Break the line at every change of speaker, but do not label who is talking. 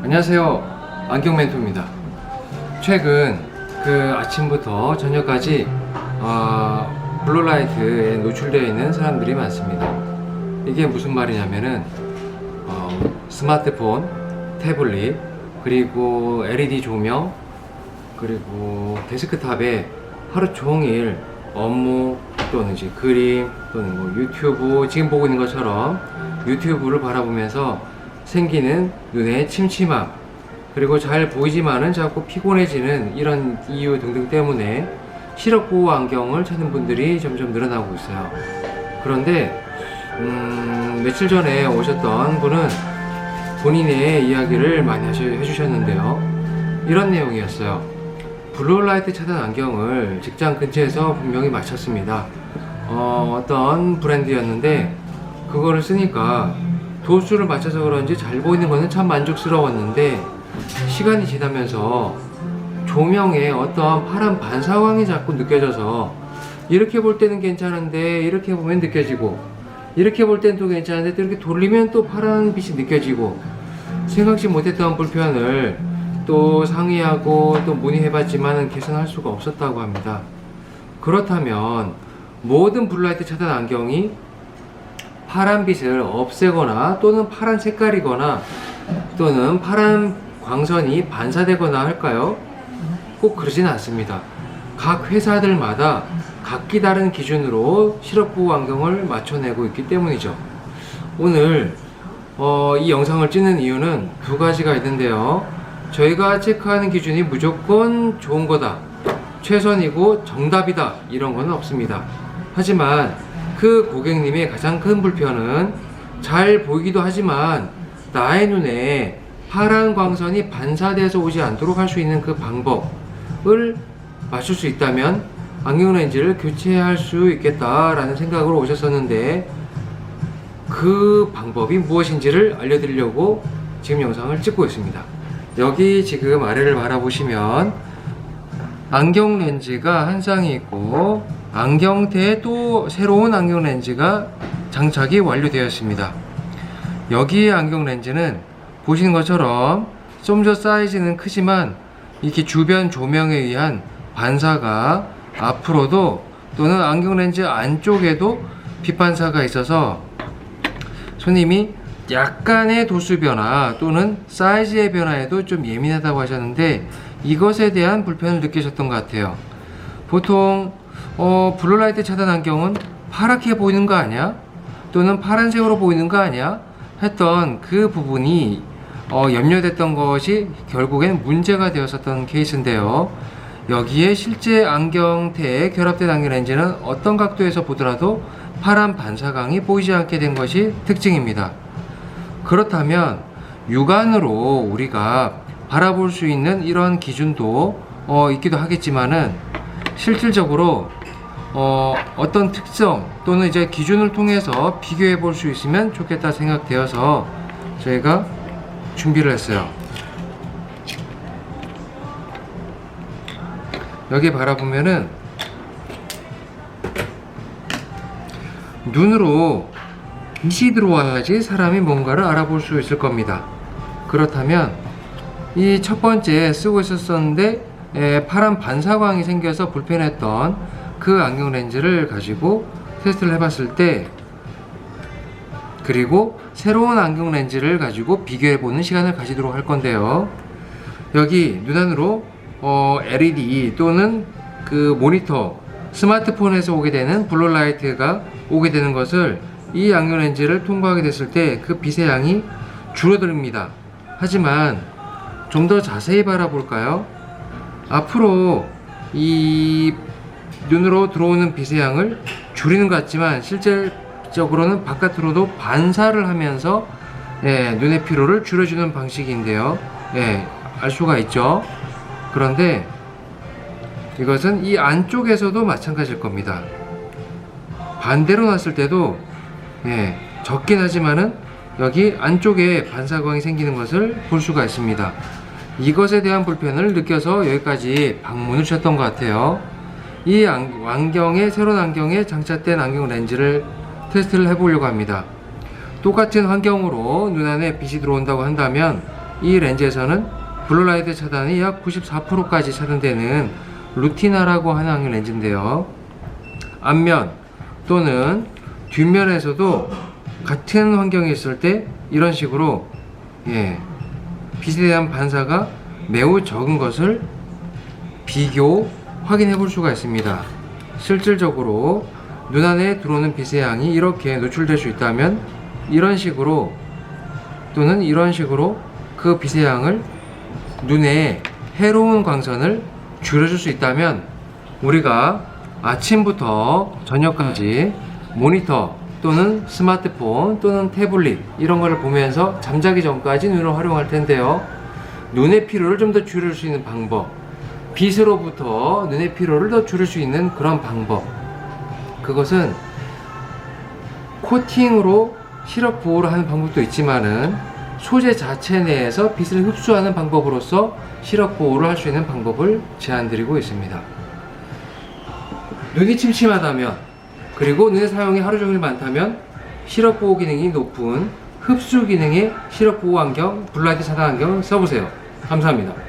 안녕하세요. 안경 멘토입니다. 최근 그 아침부터 저녁까지 어, 블루라이트에 노출되어 있는 사람들이 많습니다. 이게 무슨 말이냐면은 어, 스마트폰, 태블릿, 그리고 LED 조명, 그리고 데스크탑에 하루 종일 업무 또는 이제 그림 또는 뭐 유튜브 지금 보고 있는 것처럼 유튜브를 바라보면서 생기는 눈의 침침함 그리고 잘 보이지만은 자꾸 피곤해지는 이런 이유 등등 때문에 시력 보호 안경을 찾는 분들이 점점 늘어나고 있어요. 그런데 음, 며칠 전에 오셨던 분은 본인의 이야기를 많이 해주셨는데요. 이런 내용이었어요. 블루라이트 차단 안경을 직장 근처에서 분명히 마쳤습니다. 어, 어떤 브랜드였는데 그거를 쓰니까 도수를 맞춰서 그런지 잘 보이는 거는 참 만족스러웠는데 시간이 지나면서 조명에 어떠한 파란 반사광이 자꾸 느껴져서 이렇게 볼 때는 괜찮은데 이렇게 보면 느껴지고 이렇게 볼 때는 또 괜찮은데 또 이렇게 돌리면 또 파란 빛이 느껴지고 생각지 못했던 불편을 또 상의하고 또 문의해봤지만 개선할 수가 없었다고 합니다. 그렇다면 모든 블라이트 차단 안경이 파란 빛을 없애거나 또는 파란 색깔이거나 또는 파란 광선이 반사되거나 할까요? 꼭 그러진 않습니다. 각 회사들마다 각기 다른 기준으로 시럽보호 안경을 맞춰내고 있기 때문이죠. 오늘 어, 이 영상을 찍는 이유는 두 가지가 있는데요. 저희가 체크하는 기준이 무조건 좋은 거다, 최선이고 정답이다 이런 건 없습니다. 하지만 그 고객님의 가장 큰 불편은 잘 보이기도 하지만 나의 눈에 파란 광선이 반사돼서 오지 않도록 할 수 있는 그 방법을 맞출 수 있다면 안경 렌즈를 교체할 수 있겠다라는 생각으로 오셨었는데 그 방법이 무엇인지를 알려드리려고 지금 영상을 찍고 있습니다. 여기 지금 아래를 바라보시면 안경 렌즈가 한 쌍이 있고 안경테에 또 새로운 안경 렌즈가 장착이 완료되었습니다. 여기의 안경 렌즈는 보시는 것처럼 좀 더 사이즈는 크지만 이렇게 주변 조명에 의한 반사가 앞으로도 또는 안경 렌즈 안쪽에도 빛반사가 있어서 손님이 약간의 도수 변화 또는 사이즈의 변화에도 좀 예민하다고 하셨는데 이것에 대한 불편을 느끼셨던 것 같아요. 보통 어, 블루라이트 차단 안경은 파랗게 보이는 거 아니야? 또는 파란색으로 보이는 거 아니야? 했던 그 부분이 어, 염려됐던 것이 결국엔 문제가 되었었던 케이스인데요. 여기에 실제 안경테에 결합된 안경 렌즈는 어떤 각도에서 보더라도 파란 반사광이 보이지 않게 된 것이 특징입니다. 그렇다면 육안으로 우리가 바라볼 수 있는 이런 기준도 어, 있기도 하겠지만은 실질적으로 어, 어떤 특성 또는 이제 기준을 통해서 비교해 볼 수 있으면 좋겠다 생각되어서 저희가 준비를 했어요. 여기 바라보면은 눈으로 빛이 들어와야지 사람이 뭔가를 알아볼 수 있을 겁니다. 그렇다면 이 첫 번째 쓰고 있었었는데 에, 파란 반사광이 생겨서 불편했던 그 안경 렌즈를 가지고 테스트를 해봤을 때 그리고 새로운 안경 렌즈를 가지고 비교해 보는 시간을 가지도록 할 건데요. 여기 눈안으로 어, LED 또는 그 모니터 스마트폰에서 오게 되는 블루라이트가 오게 되는 것을 이 안경 렌즈를 통과하게 됐을 때 그 빛의 양이 줄어듭니다. 하지만 좀 더 자세히 바라볼까요? 앞으로 이 눈으로 들어오는 빛의 양을 줄이는 것 같지만 실질적으로는 바깥으로도 반사를 하면서 예, 눈의 피로를 줄여주는 방식인데요. 예, 알 수가 있죠. 그런데 이것은 이 안쪽에서도 마찬가지일 겁니다. 반대로 놨을 때도 예, 적긴 하지만은 여기 안쪽에 반사광이 생기는 것을 볼 수가 있습니다. 이것에 대한 불편을 느껴서 여기까지 방문을 주셨던 것 같아요. 이 안- 안경에 새로운 안경에 장착된 안경 렌즈를 테스트를 해보려고 합니다. 똑같은 환경으로 눈 안에 빛이 들어온다고 한다면 이 렌즈에서는 블루라이트 차단이 약 94%까지 차단되는 루티나라고 하는 안경 렌즈인데요. 앞면 또는 뒷면에서도 같은 환경에 있을 때 이런 식으로 예, 빛에 대한 반사가 매우 적은 것을 비교 확인해 볼 수가 있습니다. 실질적으로 눈 안에 들어오는 빛의 양이 이렇게 노출될 수 있다면 이런 식으로 또는 이런 식으로 그 빛의 양을 눈에 해로운 광선을 줄여줄 수 있다면 우리가 아침부터 저녁까지 모니터 또는 스마트폰 또는 태블릿 이런 거를 보면서 잠자기 전까지 눈을 활용할 텐데요. 눈의 피로를 좀 더 줄일 수 있는 방법. 빛으로부터 눈의 피로를 더 줄일 수 있는 그런 방법. 그것은 코팅으로 시럽 보호를 하는 방법도 있지만은 소재 자체 내에서 빛을 흡수하는 방법으로서 시럽 보호를 할 수 있는 방법을 제안 드리고 있습니다. 눈이 침침하다면 그리고 눈의 사용이 하루 종일 많다면 시럽 보호 기능이 높은 흡수 기능의 시럽 보호 안경, 블라이트 차단 안경 써보세요. 감사합니다.